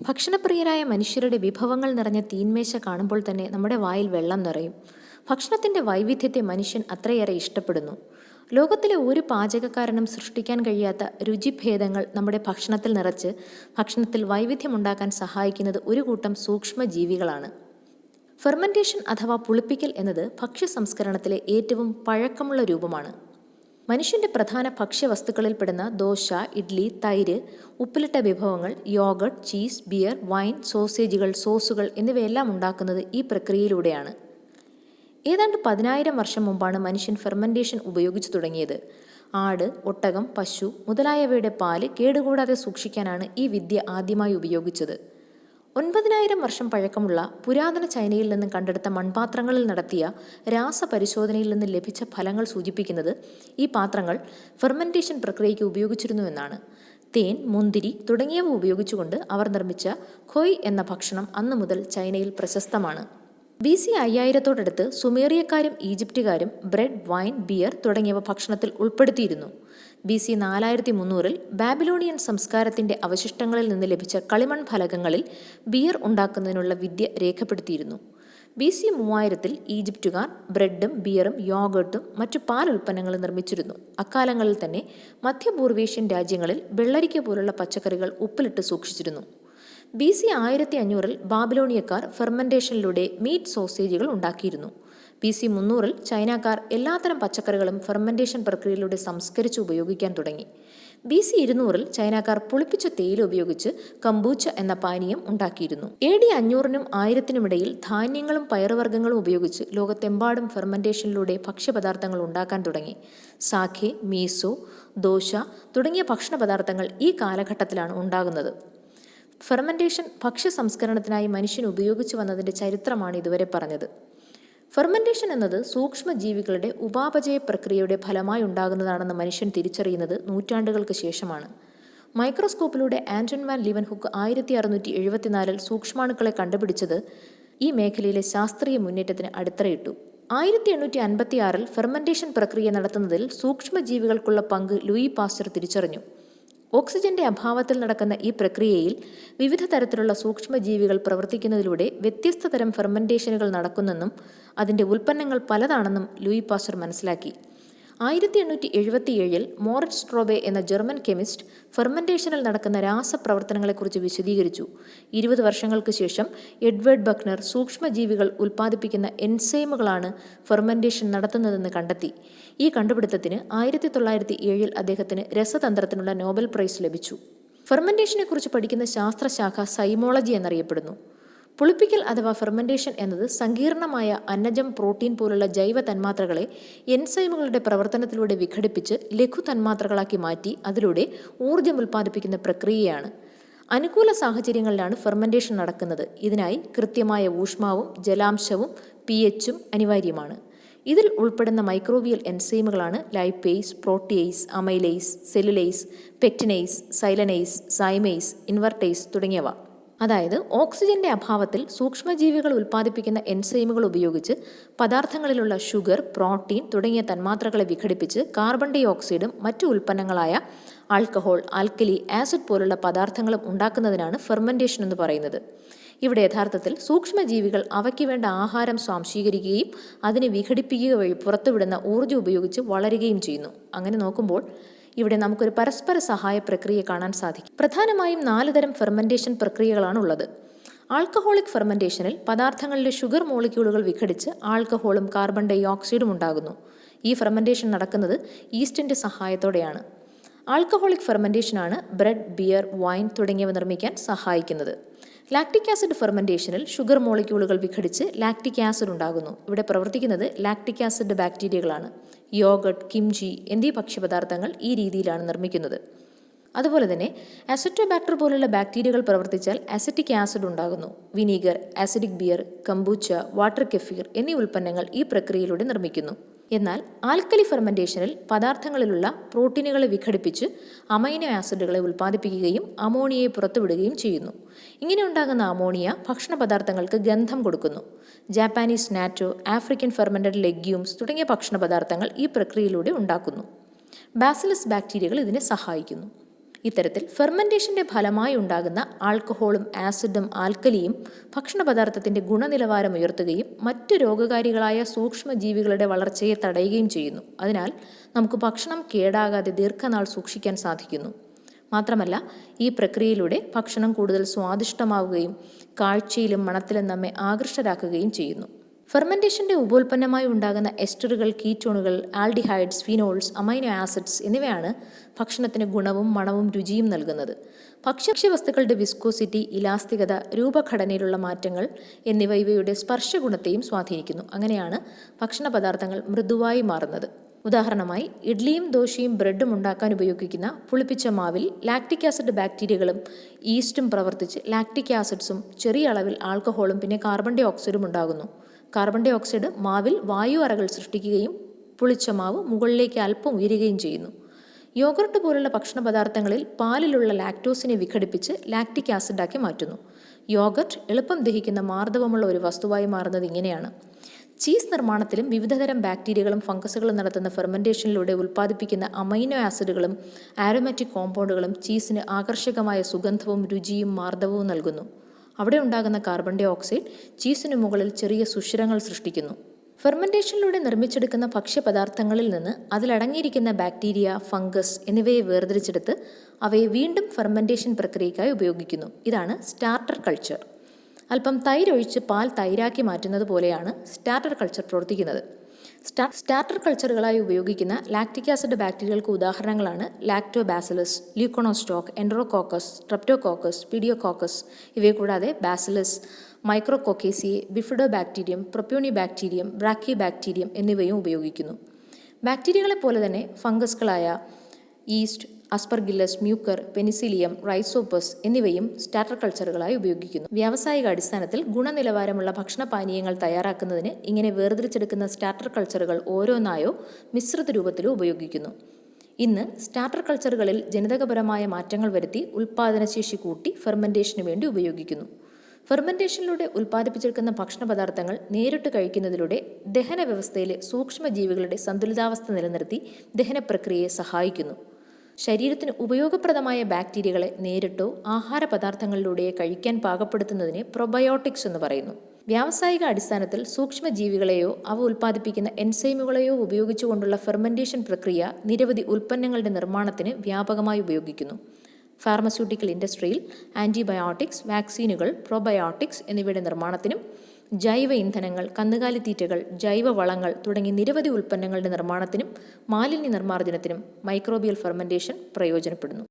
ഭക്ഷണപ്രിയരായ മനുഷ്യരുടെ വിഭവങ്ങൾ നിറഞ്ഞ തീന്മേശ കാണുമ്പോൾ തന്നെ നമ്മുടെ വായിൽ വെള്ളം നിറയും. ഭക്ഷണത്തിന്റെ വൈവിധ്യത്തെ മനുഷ്യൻ അത്രയേറെ ഇഷ്ടപ്പെടുന്നു. ലോകത്തിലെ ഒരു പാചകക്കാരനും സൃഷ്ടിക്കാൻ കഴിയാത്ത രുചിഭേദങ്ങൾ നമ്മുടെ ഭക്ഷണത്തിൽ നിറച്ച് ഭക്ഷണത്തിൽ വൈവിധ്യമുണ്ടാക്കാൻ സഹായിക്കുന്നത് ഒരു കൂട്ടം സൂക്ഷ്മ ജീവികളാണ് ഫെർമെന്റേഷൻ അഥവാ പുളിപ്പിക്കൽ എന്നത് ഭക്ഷ്യ സംസ്കരണത്തിലെ ഏറ്റവും പഴക്കമുള്ള രൂപമാണ്. മനുഷ്യന്റെ പ്രധാന ഭക്ഷ്യവസ്തുക്കളിൽപ്പെടുന്ന ദോശ ഇഡ്ലി തൈര് ഉപ്പിലിട്ട വിഭവങ്ങൾ യോഗട്ട് ചീസ് ബിയർ വൈൻ സോസേജുകൾ സോസുകൾ എന്നിവയെല്ലാം ഉണ്ടാക്കുന്നത് ഈ പ്രക്രിയയിലൂടെയാണ്. ഏതാണ്ട് പതിനായിരം വർഷം മുമ്പാണ് മനുഷ്യൻ ഫെർമെന്റേഷൻ ഉപയോഗിച്ചു തുടങ്ങിയത്. ആട് ഒട്ടകം പശു മുതലായവയുടെ പാൽ കേടുകൂടാതെ സൂക്ഷിക്കാനാണ് ഈ വിദ്യ ആദ്യമായി ഉപയോഗിച്ചത്. ഒൻപതിനായിരം വർഷം പഴക്കമുള്ള പുരാതന ചൈനയിൽ നിന്ന് കണ്ടെടുത്ത മൺപാത്രങ്ങളിൽ നടത്തിയ രാസപരിശോധനയിൽ നിന്ന് ലഭിച്ച ഫലങ്ങൾ സൂചിപ്പിക്കുന്നത് ഈ പാത്രങ്ങൾ ഫെർമെന്റേഷൻ പ്രക്രിയയ്ക്ക് ഉപയോഗിച്ചിരുന്നു എന്നാണ്. തേൻ മുന്തിരി തുടങ്ങിയവ ഉപയോഗിച്ചുകൊണ്ട് അവർ നിർമ്മിച്ച ഖൊയ് എന്ന ഭക്ഷണം അന്നു മുതൽ ചൈനയിൽ പ്രശസ്തമാണ്. ബി സി അയ്യായിരത്തോടടുത്ത് സുമേറിയക്കാരും ഈജിപ്തുകാരും ബ്രെഡ് വൈൻ ബിയർ തുടങ്ങിയവ ഭക്ഷണത്തിൽ ഉൾപ്പെടുത്തിയിരുന്നു. ബി സി നാലായിരത്തി മുന്നൂറിൽ ബാബിലോണിയൻ സംസ്കാരത്തിന്റെ അവശിഷ്ടങ്ങളിൽ നിന്ന് ലഭിച്ച കളിമൺ ഫലകങ്ങളിൽ ബിയർ ഉണ്ടാക്കുന്നതിനുള്ള വിദ്യ രേഖപ്പെടുത്തിയിരുന്നു. ബി സി മൂവായിരത്തിൽ ഈജിപ്തുകാർ ബ്രെഡും ബിയറും യോഗർട്ടും മറ്റു പാൽ ഉൽപ്പന്നങ്ങളും നിർമ്മിച്ചിരുന്നു. അക്കാലങ്ങളിൽ തന്നെ മധ്യപൂർവേഷ്യൻ രാജ്യങ്ങളിൽ വെള്ളരിക്ക പോലുള്ള പച്ചക്കറികൾ ഉപ്പിലിട്ട് സൂക്ഷിച്ചിരുന്നു. ബി സി ആയിരത്തി അഞ്ഞൂറിൽ ബാബിലോണിയക്കാർ ഫെർമെന്റേഷനിലൂടെ മീറ്റ് സോസേജുകൾ ഉണ്ടാക്കിയിരുന്നു. ബി സി മുന്നൂറിൽ ചൈനക്കാർ എല്ലാത്തരം പച്ചക്കറികളും ഫെർമെന്റേഷൻ പ്രക്രിയയിലൂടെ സംസ്കരിച്ച് ഉപയോഗിക്കാൻ തുടങ്ങി. ബി സി ഇരുന്നൂറിൽ ചൈനക്കാർ പുളിപ്പിച്ച തേയില ഉപയോഗിച്ച് കമ്പൂച്ച എന്ന പാനീയം ഉണ്ടാക്കിയിരുന്നു. എ ഡി അഞ്ഞൂറിനും ആയിരത്തിനുമിടയിൽ ധാന്യങ്ങളും പയറുവർഗങ്ങളും ഉപയോഗിച്ച് ലോകത്തെമ്പാടും ഫെർമെന്റേഷനിലൂടെ ഭക്ഷ്യപദാർത്ഥങ്ങൾ ഉണ്ടാക്കാൻ തുടങ്ങി. സാഖെ മീസോ ദോശ തുടങ്ങിയ ഭക്ഷണ പദാർത്ഥങ്ങൾ ഈ കാലഘട്ടത്തിലാണ് ഉണ്ടാകുന്നത്. ഫെർമെന്റേഷൻ ഭക്ഷ്യ സംസ്കരണത്തിനായി മനുഷ്യൻ ഉപയോഗിച്ചു വന്നതിന്റെ ചരിത്രമാണ് ഇതുവരെ പറഞ്ഞത്. ഫെർമെന്റേഷൻ എന്നത് സൂക്ഷ്മജീവികളുടെ ഉപാപചയ പ്രക്രിയയുടെ ഫലമായി ഉണ്ടാകുന്നതാണെന്ന് മനുഷ്യൻ തിരിച്ചറിയുന്നത് നൂറ്റാണ്ടുകൾക്ക് ശേഷമാണ്. മൈക്രോസ്കോപ്പിലൂടെ ആൻഡൻ വാൻ ലിവൻ ഹുക്ക് ആയിരത്തി അറുന്നൂറ്റി എഴുപത്തിനാലിൽ സൂക്ഷ്മാണുക്കളെ കണ്ടുപിടിച്ചത് ഈ മേഖലയിലെ ശാസ്ത്രീയ മുന്നേറ്റത്തിന് അടിത്തറയിട്ടു. ആയിരത്തി എണ്ണൂറ്റി അൻപത്തിയാറിൽ ഫെർമെന്റേഷൻ പ്രക്രിയ നടത്തുന്നതിൽ സൂക്ഷ്മജീവികൾക്കുള്ള പങ്ക് ലൂയി പാസ്റ്റർ തിരിച്ചറിഞ്ഞു. ഓക്സിജന്റെ അഭാവത്തിൽ നടക്കുന്ന ഈ പ്രക്രിയയിൽ വിവിധ തരത്തിലുള്ള സൂക്ഷ്മജീവികൾ പ്രവർത്തിക്കുന്നതിലൂടെ വ്യത്യസ്ത തരം ഫെർമെന്റേഷനുകൾ നടക്കുന്നെന്നും അതിന്റെ ഉൽപ്പന്നങ്ങൾ പലതാണെന്നും ലൂയി പാസ്റ്റർ മനസ്സിലാക്കി. ആയിരത്തി എണ്ണൂറ്റി എഴുപത്തിയേഴിൽ മോറിറ്റ് സ്ട്രോബെ എന്ന ജർമ്മൻ കെമിസ്റ്റ് ഫെർമെന്റേഷനിൽ നടക്കുന്ന രാസപ്രവർത്തനങ്ങളെക്കുറിച്ച് വിശദീകരിച്ചു. ഇരുപത് വർഷങ്ങൾക്ക് ശേഷം എഡ്വേർഡ് ബക്നർ സൂക്ഷ്മജീവികൾ ഉൽപ്പാദിപ്പിക്കുന്ന എൻസൈമുകളാണ് ഫെർമെന്റേഷൻ നടത്തുന്നതെന്ന് കണ്ടെത്തി. ഈ കണ്ടുപിടുത്തത്തിന് ആയിരത്തി തൊള്ളായിരത്തി ഏഴിൽ അദ്ദേഹത്തിന് രസതന്ത്രത്തിനുള്ള നോബൽ പ്രൈസ് ലഭിച്ചു. ഫെർമെന്റേഷനെക്കുറിച്ച് പഠിക്കുന്ന ശാസ്ത്രശാഖ സൈമോളജി എന്നറിയപ്പെടുന്നു. പുളിപ്പിക്കൽ അഥവാ ഫെർമെന്റേഷൻ എന്നത് സങ്കീർണമായ അന്നജം പ്രോട്ടീൻ പോലുള്ള ജൈവ തന്മാത്രകളെ എൻസൈമുകളുടെ പ്രവർത്തനത്തിലൂടെ വിഘടിപ്പിച്ച് ലഘു തന്മാത്രകളാക്കി മാറ്റി അതിലൂടെ ഊർജം ഉൽപ്പാദിപ്പിക്കുന്ന പ്രക്രിയയാണ്. അനുകൂല സാഹചര്യങ്ങളിലാണ് ഫെർമെന്റേഷൻ നടക്കുന്നത്. ഇതിനായി കൃത്യമായ ഊഷ്മാവും ജലാംശവും പി എച്ചും അനിവാര്യമാണ്. ഇതിൽ ഉൾപ്പെടുന്ന microbial എൻസൈമുകളാണ് lipase protease amylase cellulase pectinase xylanase zymase invertase തുടങ്ങിയവ. അതായത് ഓക്സിജന്റെ അഭാവത്തിൽ സൂക്ഷ്മജീവികൾ ഉൽപ്പാദിപ്പിക്കുന്ന എൻസൈമുകൾ ഉപയോഗിച്ച് പദാർത്ഥങ്ങളിലുള്ള ഷുഗർ പ്രോട്ടീൻ തുടങ്ങിയ തന്മാത്രകളെ വിഘടിപ്പിച്ച് കാർബൺ ഡൈ ഓക്സൈഡും മറ്റു ഉൽപ്പന്നങ്ങളായ ആൽക്കഹോൾ ആൽക്കലി ആസിഡ് പോലുള്ള പദാർത്ഥങ്ങളും ഉണ്ടാക്കുന്നതിനാണ് ഫെർമെന്റേഷൻ എന്ന് പറയുന്നത്. ഇവിടെ യഥാർത്ഥത്തിൽ സൂക്ഷ്മജീവികൾ അവയ്ക്ക് വേണ്ട ആഹാരം സ്വാംശീകരിക്കുകയും അതിനെ വിഘടിപ്പിക്കുക വഴി പുറത്തുവിടുന്ന ഊർജം ഉപയോഗിച്ച് വളരുകയും ചെയ്യുന്നു. അങ്ങനെ നോക്കുമ്പോൾ ഇവിടെ നമുക്കൊരു പരസ്പര സഹായ പ്രക്രിയ കാണാൻ സാധിക്കും. പ്രധാനമായും നാല് തരം ഫെർമെന്റേഷൻ പ്രക്രിയകളാണ് ഉള്ളത് ആൽക്കഹോളിക് ഫെർമെന്റേഷനിൽ പദാർത്ഥങ്ങളിലെ ഷുഗർ മോളിക്യൂളുകൾ വിഘടിച്ച് ആൽക്കഹോളും കാർബൺ ഡൈ ഓക്സൈഡും ഉണ്ടാകുന്നു. ഈ ഫെർമെന്റേഷൻ നടക്കുന്നത് ഈസ്റ്റിന്റെ സഹായത്തോടെയാണ്. ആൽക്കഹോളിക് ഫെർമെന്റേഷനാണ് ബ്രെഡ് ബിയർ വൈൻ തുടങ്ങിയവ നിർമ്മിക്കാൻ സഹായിക്കുന്നത്. ലാക്ടിക് ആസിഡ് ഫെർമെന്റേഷനിൽ ഷുഗർ മോളിക്യൂളുകൾ വിഘടിച്ച് ലാക്ടിക് ആസിഡ് ഉണ്ടാകുന്നു. ഇവിടെ പ്രവർത്തിക്കുന്നത് ലാക്ടിക് ആസിഡ് ബാക്ടീരിയകളാണ്. യോഗട്ട് കിംജി എന്നീ ഭക്ഷ്യപദാർത്ഥങ്ങൾ ഈ രീതിയിലാണ് നിർമ്മിക്കുന്നത്. അതുപോലെ തന്നെ അസറ്റോബാക്ടർ പോലുള്ള ബാക്ടീരിയകൾ പ്രവർത്തിച്ചാൽ അസറ്റിക് ആസിഡ് ഉണ്ടാകുന്നു. Vinegar acidic beer kombucha water kefir എന്നീ ഉൽപ്പന്നങ്ങൾ ഈ പ്രക്രിയയിലൂടെ നിർമ്മിക്കുന്നു. എന്നാൽ ആൽക്കലി ഫെർമെന്റേഷനിൽ പദാർത്ഥങ്ങളിലുള്ള പ്രോട്ടീനുകളെ വിഘടിപ്പിച്ച് അമൈനോ ആസിഡുകളെ ഉൽപ്പാദിപ്പിക്കുകയും അമോണിയയെ പുറത്തുവിടുകയും ചെയ്യുന്നു. ഇങ്ങനെ ഉണ്ടാകുന്ന അമോണിയ ഭക്ഷണ പദാർത്ഥങ്ങൾക്ക് ഗന്ധം കൊടുക്കുന്നു. Japanese natto African fermented legumes തുടങ്ങിയ ഭക്ഷണ പദാർത്ഥങ്ങൾ ഈ പ്രക്രിയയിലൂടെ ഉണ്ടാക്കുന്നു. ബാസിലസ് ബാക്ടീരിയകൾ ഇതിനെ സഹായിക്കുന്നു. ഇത്തരത്തിൽ ഫെർമെന്റേഷന്റെ ഫലമായി ഉണ്ടാകുന്ന ആൽക്കഹോളും ആസിഡും ആൽക്കലിയും ഭക്ഷണ പദാർത്ഥത്തിന്റെ ഗുണനിലവാരം ഉയർത്തുകയും മറ്റ് രോഗകാരികളായ സൂക്ഷ്മജീവികളുടെ വളർച്ചയെ തടയുകയും ചെയ്യുന്നു. അതിനാൽ നമുക്ക് ഭക്ഷണം കേടാകാതെ ദീർഘനാൾ സൂക്ഷിക്കാൻ സാധിക്കുന്നു. മാത്രമല്ല ഈ പ്രക്രിയയിലൂടെ ഭക്ഷണം കൂടുതൽ സ്വാദിഷ്ടമാവുകയും കാഴ്ചയിലും മണത്തിലും നമ്മെ ആകൃഷ്ടരാക്കുകയും ചെയ്യുന്നു. ഫെർമെന്റേഷന്റെ ഉപോൽപ്പന്നമായി ഉണ്ടാകുന്ന എസ്റ്ററുകൾ കീറ്റോണുകൾ ആൽഡിഹൈഡ്സ് ഫിനോൾസ് അമൈനോ ആസിഡ്സ് എന്നിവയാണ് ഭക്ഷണത്തിന് ഗുണവും മണവും രുചിയും നൽകുന്നത്. ഭക്ഷ്യവസ്തുക്കളുടെ വിസ്കോസിറ്റി ഇലാസ്തികത രൂപഘടനയിലുള്ള മാറ്റങ്ങൾ എന്നിവ ഇവയുടെ സ്പർശഗുണത്തെയും സ്വാധീനിക്കുന്നു. അങ്ങനെയാണ് ഭക്ഷണ പദാർത്ഥങ്ങൾ മൃദുവായി മാറുന്നത്. ഉദാഹരണമായി ഇഡ്ലിയും ദോശയും ബ്രെഡും ഉണ്ടാക്കാൻ ഉപയോഗിക്കുന്ന പുളിപ്പിച്ച മാവിൽ ലാക്റ്റിക് ആസിഡ് ബാക്ടീരിയകളും ഈസ്റ്റും പ്രവർത്തിച്ച് ലാക്റ്റിക് ആസിഡ്സും ചെറിയ അളവിൽ ആൽക്കഹോളും പിന്നെ കാർബൺ ഡൈ ഓക്സൈഡും ഉണ്ടാകുന്നു. കാർബൺ ഡൈ ഓക്സൈഡ് മാവിൽ വായു അറകൾ സൃഷ്ടിക്കുകയും പുളിച്ച മാവ് മുകളിലേക്ക് അല്പം ഉയരുകയും ചെയ്യുന്നു. യോഗർട്ട് പോലുള്ള ഭക്ഷണ പദാർത്ഥങ്ങളിൽ പാലിലുള്ള ലാക്ടോസിനെ വിഘടിപ്പിച്ച് ലാക്റ്റിക് ആസിഡാക്കി മാറ്റുന്നു. യോഗർട്ട് എളുപ്പം ദഹിക്കുന്ന മാർദ്ദവമുള്ള ഒരു വസ്തുവായി മാറുന്നത് ഇങ്ങനെയാണ്. ചീസ് നിർമ്മാണത്തിലും വിവിധതരം ബാക്ടീരിയകളും ഫംഗസുകളും നടത്തുന്ന ഫെർമെന്റേഷനിലൂടെ ഉൽപ്പാദിപ്പിക്കുന്ന അമൈനോ ആസിഡുകളും ആരോമാറ്റിക് കോമ്പൗണ്ടുകളും ചീസിന് ആകർഷകമായ സുഗന്ധവും രുചിയും മാർദ്ദവവും നൽകുന്നു. അവിടെ ഉണ്ടാകുന്ന കാർബൺ ഡൈ ഓക്സൈഡ് ചീസിനു മുകളിൽ ചെറിയ സുഷിരങ്ങൾ സൃഷ്ടിക്കുന്നു. ഫെർമെന്റേഷനിലൂടെ നിർമ്മിച്ചെടുക്കുന്ന ഭക്ഷ്യപദാർത്ഥങ്ങളിൽ നിന്ന് അതിലടങ്ങിയിരിക്കുന്ന ബാക്ടീരിയ ഫംഗസ് എന്നിവയെ വേർതിരിച്ചെടുത്ത് അവയെ വീണ്ടും ഫെർമെന്റേഷൻ പ്രക്രിയയ്ക്കായി ഉപയോഗിക്കുന്നു. ഇതാണ് സ്റ്റാർട്ടർ കൾച്ചർ അല്പം തൈരൊഴിച്ച് പാൽ തൈരാക്കി മാറ്റുന്നത് പോലെയാണ് സ്റ്റാർട്ടർ കൾച്ചർ പ്രവർത്തിക്കുന്നത്. സ്റ്റാർട്ടർ കൾച്ചറുകളായി ഉപയോഗിക്കുന്ന ലാക്റ്റിക് ആസിഡ് ബാക്ടീരിയകൾക്ക് ഉദാഹരണങ്ങളാണ് ലാക്ടോബാസിലസ് ലൂക്കോണോസ്റ്റോക്ക് എൻഡ്രോകോക്കസ് ട്രപ്റ്റോകോക്കസ് പീഡിയോകോക്കസ്. ഇവയെ കൂടാതെ bacillus മൈക്രോകോക്കേസിയെ bifido bacterium പ്രൊപ്യൂണി bacterium ബ്രാക്കി bacterium എന്നിവയും ഉപയോഗിക്കുന്നു. ബാക്ടീരിയകളെ പോലെ തന്നെ ഫംഗസുകളായ yeast Aspergillus Mucor Penicillium Rhizopus എന്നിവയും സ്റ്റാർട്ടർ കൾച്ചറുകളായി ഉപയോഗിക്കുന്നു. വ്യാവസായിക അടിസ്ഥാനത്തിൽ ഗുണനിലവാരമുള്ള ഭക്ഷണപാനീയങ്ങൾ തയ്യാറാക്കുന്നതിന് ഇങ്ങനെ വേർതിരിച്ചെടുക്കുന്ന സ്റ്റാർട്ടർ കൾച്ചറുകൾ ഓരോന്നായോ മിശ്രിത രൂപത്തിലോ ഉപയോഗിക്കുന്നു. ഇന്ന് സ്റ്റാർട്ടർ കൾച്ചറുകളിൽ ജനിതകപരമായ മാറ്റങ്ങൾ വരുത്തി ഉൽപ്പാദനശേഷി കൂട്ടി ഫെർമെന്റേഷന് വേണ്ടി ഉപയോഗിക്കുന്നു. ഫെർമെന്റേഷനിലൂടെ ഉൽപ്പാദിപ്പിച്ചെടുക്കുന്ന ഭക്ഷണ പദാർത്ഥങ്ങൾ നേരിട്ട് കഴിക്കുന്നതിലൂടെ ദഹന വ്യവസ്ഥയിലെ സൂക്ഷ്മജീവികളുടെ സന്തുലിതാവസ്ഥ നിലനിർത്തി ദഹന പ്രക്രിയയെ സഹായിക്കുന്നു. ശരീരത്തിന് ഉപയോഗപ്രദമായ ബാക്ടീരിയകളെ നേരിട്ടോ ആഹാര പദാർത്ഥങ്ങളിലൂടെയോ കഴിക്കാൻ പാകപ്പെടുത്തുന്നതിനെ പ്രൊബയോട്ടിക്സ് എന്ന് പറയുന്നു. വ്യാവസായിക അടിസ്ഥാനത്തിൽ സൂക്ഷ്മജീവികളെയോ അവ ഉൽപ്പാദിപ്പിക്കുന്ന എൻസൈമുകളെയോ ഉപയോഗിച്ചുകൊണ്ടുള്ള ഫെർമെന്റേഷൻ പ്രക്രിയ നിരവധി ഉൽപ്പന്നങ്ങളുടെ നിർമ്മാണത്തിന് വ്യാപകമായി ഉപയോഗിക്കുന്നു. ഫാർമസ്യൂട്ടിക്കൽ ഇൻഡസ്ട്രിയിൽ ആന്റിബയോട്ടിക്സ് വാക്സിനുകൾ പ്രൊബയോട്ടിക്സ് എന്നിവയുടെ നിർമ്മാണത്തിനും ജൈവ ഇന്ധനങ്ങൾ കന്നുകാലിത്തീറ്റകൾ ജൈവ വളങ്ങൾ തുടങ്ങി നിരവധി ഉൽപ്പന്നങ്ങളുടെ നിർമ്മാണത്തിനും മാലിന്യ നിർമ്മാർജനത്തിനും മൈക്രോബിയൽ ഫെർമെന്റേഷൻ പ്രയോജനപ്പെടുന്നു.